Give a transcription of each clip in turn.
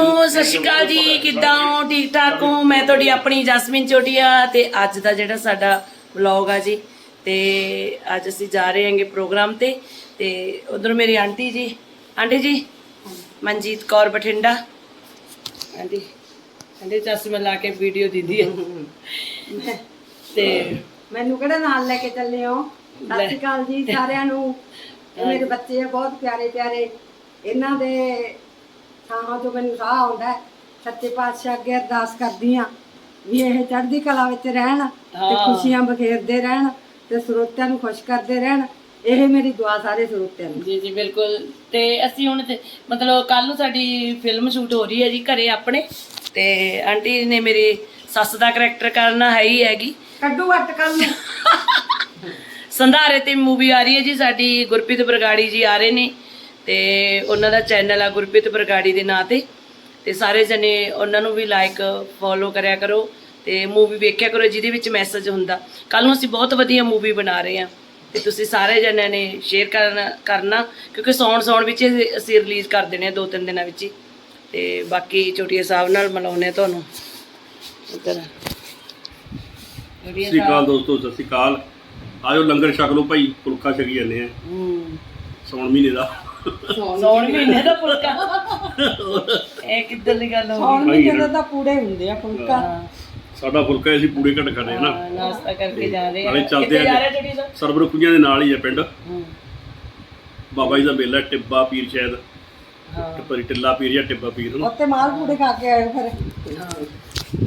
ਸਤਿ ਸ਼੍ਰੀ ਅਕਾਲ ਜੀ ਕਿੱਦਾਂ ਹੋ? ਠੀਕ ਠਾਕ ਹੋ? ਮੈਂ ਤੁਹਾਡੀ ਆਪਣੀ ਜਸਮੀਨ ਚੋਟੀਆ ਤੇ ਅੱਜ ਦਾ ਜਿਹੜਾ ਸਾਡਾ ਵਲੌਗ ਆ ਜੀ ਤੇ ਅੱਜ ਅਸੀਂ ਜਾ ਰਹੇ ਹਾਂਗੇ ਪ੍ਰੋਗਰਾਮ ਤੇ ਤੇ ਉਧਰ ਮੇਰੀ aunty ji aunty ji Manjeet Kaur Bathinda. Aunty aunty ਚਸ਼ਮਾ ਲਾ ਕੇ ਵੀਡੀਓ ਦਿੰਦੀ ਹੈ ਤੇ ਮੈਨੂੰ ਕਿਹੜਾ ਨਾਲ ਲੈ ਕੇ ਚੱਲੇ ਹੋ? ਸਤਿ ਸ਼੍ਰੀ ਅਕਾਲ ਜੀ ਸਾਰਿਆਂ ਨੂੰ। ਇਹ ਮੇਰੇ ਬੱਚੇ ਆ ਬਹੁਤ ਪਿਆਰੇ ਪਿਆਰੇ ਇਹਨਾਂ ਦੇ ਥਾਵਾਂ ਤੋਂ ਮੈਨੂੰ ਸਾਹ ਆਉਂਦਾ ਹੈ। ਸੱਚੇ ਪਾਤਸ਼ਾਹ ਅੱਗੇ ਅਰਦਾਸ ਕਰਦੀ ਆ ਵੀ ਇਹ ਚੜ੍ਹਦੀ ਕਲਾ ਵਿੱਚ ਰਹਿਣ ਤੇ ਹਾਂ। ਖੁਸ਼ੀਆਂ ਬਖੇਰਦੇ ਰਹਿਣ ਤੇ ਸਰੋਤਿਆਂ ਨੂੰ ਖੁਸ਼ ਕਰਦੇ ਰਹਿਣ। ਇਹ ਮੇਰੀ ਦੁਆ ਸਾਰੇ ਸਰੋਤਿਆਂ ਨੂੰ। ਜੀ ਜੀ ਬਿਲਕੁਲ। ਤੇ ਅਸੀਂ ਹੁਣ ਤੇ ਮਤਲਬ ਕੱਲ ਨੂੰ ਸਾਡੀ ਫਿਲਮ ਸ਼ੂਟ ਹੋ ਰਹੀ ਹੈ ਜੀ ਘਰੇ ਆਪਣੇ। ਤੇ ਆਂਟੀ ਨੇ ਮੇਰੀ ਸੱਸ ਦਾ ਕਰੈਕਟਰ ਕਰਨਾ ਹੈ ਹੀ ਹੈਗੀ। ਕੱਢੂ ਵੱਟ ਕੱਲ ਨੂੰ। ਸੰਧਾਰੇ ਤੇ ਮੂਵੀ ਆ ਰਹੀ ਹੈ ਜੀ ਸਾਡੀ ਗੁਰਪ੍ਰੀਤ ਬਰਗਾੜੀ ਜੀ ਆ ਰਹੇ ਨੇ। ਤੇ ਉਹਨਾਂ ਦਾ ਚੈਨਲ ਆ ਗੁਰਪ੍ਰੀਤ ਬਰਗਾੜੀ ਦੇ ਨਾਂ ਤੇ। ਤੇ ਸਾਰੇ ਜਣੇ ਉਹਨਾਂ ਨੂੰ ਵੀ ਲਾਈਕ ਫੋਲੋ ਕਰਿਆ ਕਰੋ ਤੇ ਮੂਵੀ ਵੇਖਿਆ ਕਰੋ ਜਿਹਦੇ ਵਿੱਚ ਮੈਸੇਜ ਹੁੰਦਾ। ਕੱਲ ਨੂੰ ਅਸੀਂ ਬਹੁਤ ਵਧੀਆ ਮੂਵੀ ਬਣਾ ਰਹੇ ਹਾਂ। ਤੇ ਤੁਸੀਂ ਸਾਰੇ ਜਣਿਆਂ ਨੇ ਸ਼ੇਅਰ ਕਰਨਾ ਕਰਨਾ ਕਿਉਂਕਿ ਸੌਣ ਸੌਣ ਵਿੱਚ ਅਸੀਂ ਰਿਲੀਜ਼ ਕਰ ਦੇਣੇ ਆ ਦੋ ਤਿੰਨ ਦਿਨਾਂ ਵਿੱਚ ਹੀ। ਤੇ ਬਾਕੀ ਚੋਟੀਆ ਸਾਹਿਬ ਨਾਲ ਮਿਲਾਉਂਦੇ ਆ ਤੁਹਾਨੂੰ। ਚੋਟੀਆ ਸਤਿ ਸ਼੍ਰੀ ਅਕਾਲ ਦੋਸਤੋ ਸਤਿ ਸ਼੍ਰੀ ਅਕਾਲ। ਆਜੋ ਲੰਗਰ ਛਕ ਲਓ ਭਾਈ ਫੁਲਕਾ ਛਕੀ ਜਾਂਦੇ ਆ। ਹੂੰ। ਸੌਣ ਮਹੀਨੇ ਦਾ। ਸੌਣ ਮਹੀਨੇ ਦਾ ਫੁਲਕਾ। ਇਹ ਕਿੱਧਰ ਦੀ ਗੱਲ ਹੋ ਹੁਣ ਵੀ ਜਦੋਂ ਤਾਂ ਪੂੜੇ ਹੁੰਦੇ ਆ ਫੁਲਕਾ। ਹਾਂ। ਸਾਡਾ ਫੁਲਕਾ ਅਸੀਂ ਪੂੜੇ ਘਟ ਕਰਦੇ ਹਾਂ ਨਾ। ਨਾਸ਼ਤਾ ਕਰਕੇ ਜਾ ਰਹੇ ਆ। ਨਾਲੇ ਚੱਲਦੇ ਕਿੱਥੇ ਜਾ ਆ ਰਹੇ ਜਿਹੜੀ ਦਾ ਸਰਬਰ ਖੁੰਝਾਂ ਦੇ ਨਾਲ ਹੀ ਹੈ ਪਿੰਡ। ਬਾਬਾ ਜੀ ਦਾ ਮੇਲਾ ਟਿੱਬਾ ਪੀਰ ਸ਼ਾਇਦ। ਹਾਂ। ਟਿੱਬਾ ਟਿੱਲਾ ਪੀਰ ਜਾਂ ਟਿੱਬਾ ਪੀਰ ਹਨਾ? ਉੱਤੇ ਮਾਲ ਪੂੜੇ ਖਾ ਕੇ ਆਏ ਫਿਰ।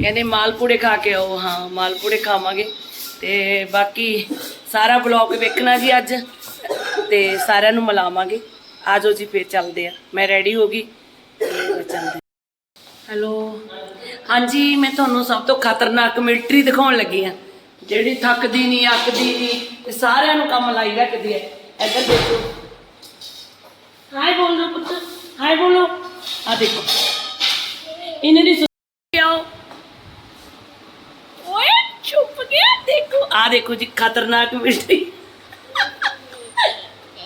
ਕਹਿੰਦੇ ਮਾਲਪੂੜੇ ਖਾ ਕੇ ਆਓ ਹਾਂ ਮਾਲਪੂੜੇ ਖਾਵਾਂਗੇ। ਤੇ ਬਾਕੀ ਸਾਰਾ ਬਲੌਗ ਵੇਖਣਾ ਜੀ ਅੱਜ। ਤੇ ਸਾਰਿਆਂ ਨੂੰ ਮਿਲਾਵਾਂਗੇ। ਆਜੋ ਜੀ ਫੇਰ ਚੱਲਦੇ ਆ। ਮੈਂ ਰੈਡੀ ਹੋ ਗਈ। ਚੱਲਦੇ ਹੈਲੋ ਹਾਂਜੀ ਮੈਂ ਤੁਹਾਨੂੰ ਸਭ ਤੋਂ ਖਤਰਨਾਕ ਮਿਲਟਰੀ ਦਿਖਾਉਣ ਲੱਗੀ ਆ ਜਿਹੜੀ ਥੱਕਦੀ ਨਹੀਂ ਅੱਕਦੀ ਨਹੀਂ ਤੇ ਸਾਰਿਆਂ ਨੂੰ ਕੰਮ ਲਾਈ ਰੱਖਦੀ ਹੈ। ਇੱਧਰ ਦੇਖੋ। ਹਾਈ ਬੋਲੋ ਪੁੱਤ। ਹਾਈ ਬੋਲੋ। ਆ ਦੇਖੋ। ਇਹਨਾਂ ਦੀ ਆਓ। ਓਏ ਚੁੱਪ ਗਿਆ ਦੇਖੋ। ਆ ਦੇਖੋ ਜੀ ਖਤਰਨਾਕ ਮਿਲਟਰੀ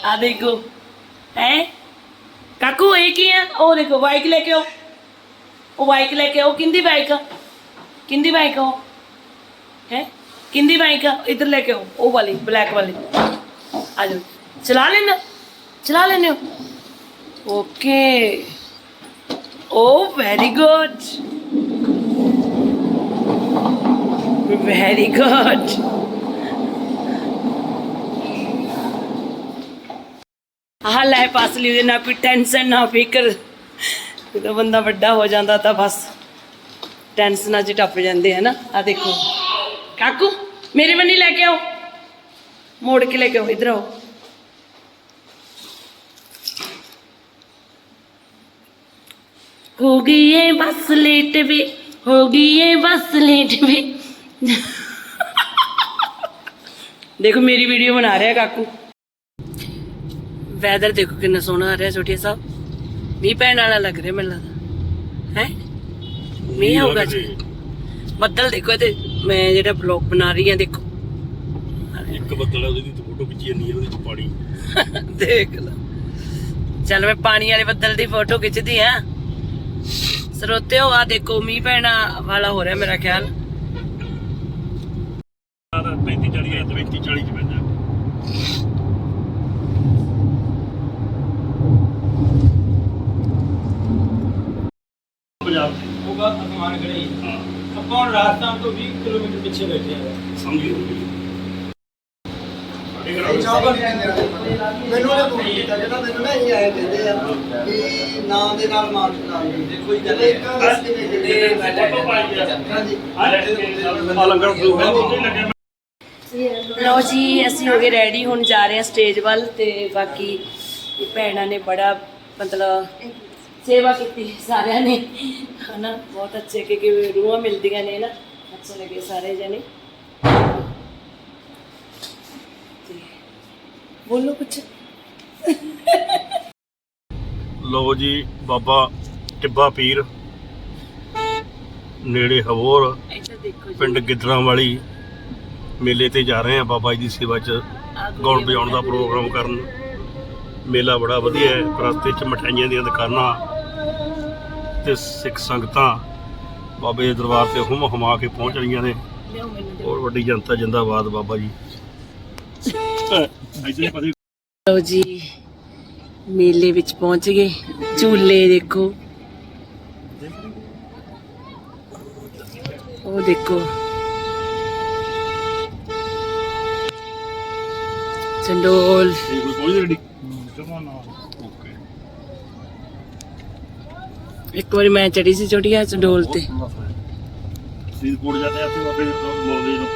ਆ ਦੇਖੋ। ਹੈ ਕਾਕੂ ਇਹ ਕੀ ਆ ਉਹ ਦੇਖੋ ਬਾਈਕ ਲੈ ਕੇ ਆਓ ਉਹ ਬਾਈਕ ਲੈ ਕੇ ਆਓ ਕਿੰਦੀ ਬਾਈਕ ਆ ਕਿੰਦੀ ਬਾਈਕ ਆ ਉਹ ਹੈ ਕਿੰਦੀ ਬਾਈਕ ਆ ਇੱਧਰ ਲੈ ਕੇ ਆਓ ਉਹ ਵਾਲੀ ਬਲੈਕ ਵਾਲੀ ਆ ਜਾਓ ਚਲਾ ਲੈਣਾ ਚਲਾ ਲੈਣੇ ਹੋ ਓਕੇ ਓ ਵੈਰੀ ਗੁੱਡ ਵੈਰੀ ਗੁੱਡ ਆਹ ਲੈ ਪਾਸ ਲਈ ਉਹਦੇ ਨਾ ਕੋਈ ਟੈਨਸ਼ਨ ਨਾ ਫਿਕਰ ਜਦੋਂ ਬੰਦਾ ਵੱਡਾ ਹੋ ਜਾਂਦਾ ਤਾਂ ਬਸ ਟੈਨਸ਼ਨਾਂ 'ਚ ਟੱਪ ਜਾਂਦੇ ਹੈ ਨਾ ਆ ਦੇਖੋ ਕਾਕੂ ਮੇਰੇ ਬੰਨੀ ਲੈ ਕੇ ਆਓ ਮੋੜ ਕੇ ਲੈ ਕੇ ਆਓ ਇਧਰ ਆਓ ਹੋ ਗਈ ਏ ਬਸ ਲੇਟ ਵੀ ਹੋ ਗਈ ਏ ਬਸ ਲੇਟ ਵੀ ਦੇਖੋ ਮੇਰੀ ਵੀਡੀਓ ਬਣਾ ਰਿਹਾ ਕਾਕੂ ਵੈਦਰ ਦੇਖੋ ਕਿੰਨਾ ਸੋਹਣਾ ਆ ਰਿਹਾ ਛੋਟੀਆ ਸਾਹਿਬ। ਮੀਂਹ ਪੈਣ ਵਾਲਾ ਲੱਗ ਰਿਹਾ ਮੈਨੂੰ ਲੱਗਦਾ। ਹੈ? ਮੀਂਹ ਆਊਗਾ ਜੀ। ਬੱਦਲ ਦੇਖੋ ਇਹਦੇ ਮੈਂ ਜਿਹੜਾ ਬਲੌਗ ਬਣਾ ਰਹੀ ਹਾਂ ਦੇਖੋ। ਇੱਕ ਬੱਦਲ ਹੈ ਉਹਦੀ ਫੋਟੋ ਖਿੱਚੀ ਜਾਂਦੀ ਉਹਦੇ ਚ ਪਾਣੀ। ਦੇਖ ਲਓ। ਚੱਲ ਮੈਂ ਪਾਣੀ ਵਾਲੇ ਬੱਦਲ ਦੀ ਫੋਟੋ ਖਿੱਚਦੀ ਆ ਸਰੋਤਿਓ ਆ ਦੇਖੋ ਮੀਂਹ ਪੈਣਾ ਵਾਲਾ ਹੋ ਰਿਹਾ ਮੇਰਾ ਖਿਆਲ। 35 40 ਹੈ 35 40 ਚ ਪੈਂਦਾ ਪੰਜਾਬ ਚ। ਹੋਗਾ ਅਸਮਾਨ ਖੜੇ ਹਾਂ ਹੁਣ ਰਾਜਸਥਾਨ ਤੋਂ 20 ਕਿਲੋਮੀਟਰ ਪਿੱਛੇ ਬੈਠੇ ਆ? ਸਮਝੀ ਹੋ ਗਈ ਮੈਨੂੰ ਨੇ ਫੋਨ ਕੀਤਾ ਜਿਹੜਾ ਮੈਨੂੰ ਨਾ ਇਹ ਆਏ ਕਹਿੰਦੇ ਆ ਕਿ ਨਾਂ ਦੇ ਨਾਲ ਮਾਰਚ ਲਾ ਦੇਖੋ ਹੀ। ਗੱਲ ਇੱਕ ਹਾਂਜੀ। ਆ ਲੰਗਰ ਫਲੂ ਹੈ। ਲਓ ਜੀ ਅਸੀਂ ਹੋ ਗਏ ਰੈਡੀ ਹੁਣ ਜਾ ਰਹੇ ਹਾਂ ਸਟੇਜ ਵੱਲ ਤੇ ਬਾਕੀ ਭੈਣਾਂ ਨੇ ਬੜਾ ਮਤਲਬ ਸੇਵਾ ਕੀਤੀ ਸਾਰਿਆਂ ਨੇ। ਹਨਾ ਬਹੁਤ ਅੱਛੇ ਕਿ ਕਿ ਰੂਹਾਂ ਮਿਲਦੀਆਂ ਨੇ ਨਾ। ਅੱਛੇ ਲੱਗੇ ਸਾਰੇ ਜਣੇ। ਬੋਲੋ ਕੁਛ। ਲੋ ਜੀ ਬਾਬਾ ਟਿੱਬਾ ਪੀਰ ਨੇੜੇ ਹਵੋਰ ਪਿੰਡ ਗਿੱਦੜਾਂ ਵਾਲੀ ਮੇਲੇ ਤੇ ਜਾ ਰਹੇ ਆ ਬਾਬਾ ਜੀ ਦੀ ਸੇਵਾ 'ਚ ਗਾਉਣ ਵਜਾਉਣ ਦਾ ਪ੍ਰੋਗਰਾਮ ਕਰਨ। ਮੇਲਾ ਬੜਾ ਵਧੀਆ ਹੈ। ਰਸਤੇ 'ਚ ਮਠਾਈਆਂ ਦੀਆਂ ਦੁਕਾਨਾਂ ਤੇ ਸਿੱਖ ਸੰਗਤਾਂ ਬਾਬੇ ਦੇ ਦਰਬਾਰ ਤੇ ਹੁਮ ਹਮਾ ਕੇ ਪਹੁੰਚ ਰਹੀਆਂ ਨੇ। ਹੋਰ ਵੱਡੀ ਜਨਤਾ ਜਿੰਦਾਬਾਦ ਬਾਬਾ ਜੀ। ਲਓ ਜੀ ਮੇਲੇ ਵਿੱਚ ਪਹੁੰਚ ਗਏ। ਝੂਲੇ ਦੇਖੋ। ਉਹ ਦੇਖੋ। ਚੰਡੋਲ। ਇਹ ਕੋਈ ਪਹੁੰਚ ਰਹੀ ਓਕੇ। ਇੱਕ ਵਾਰੀ ਮੈਂ ਚੜੀ ਸੀ ਚੋਟੀਆਂ ਚ ਡੋਲ ਤੇ। ਫਰੀਦਕੋਟ ਜਾਂਦੇ ਆ, ਉੱਥੇ ਬੋਲਦੇ ਨੂੰ।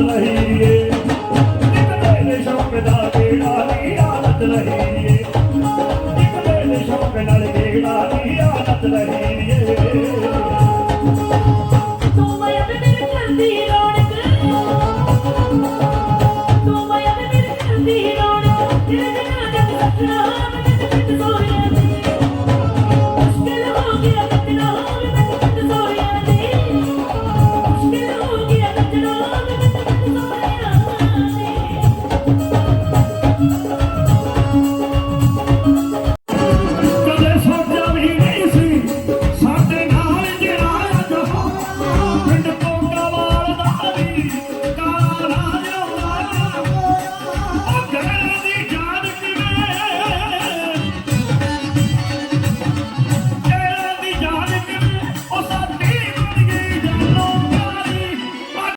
नहीं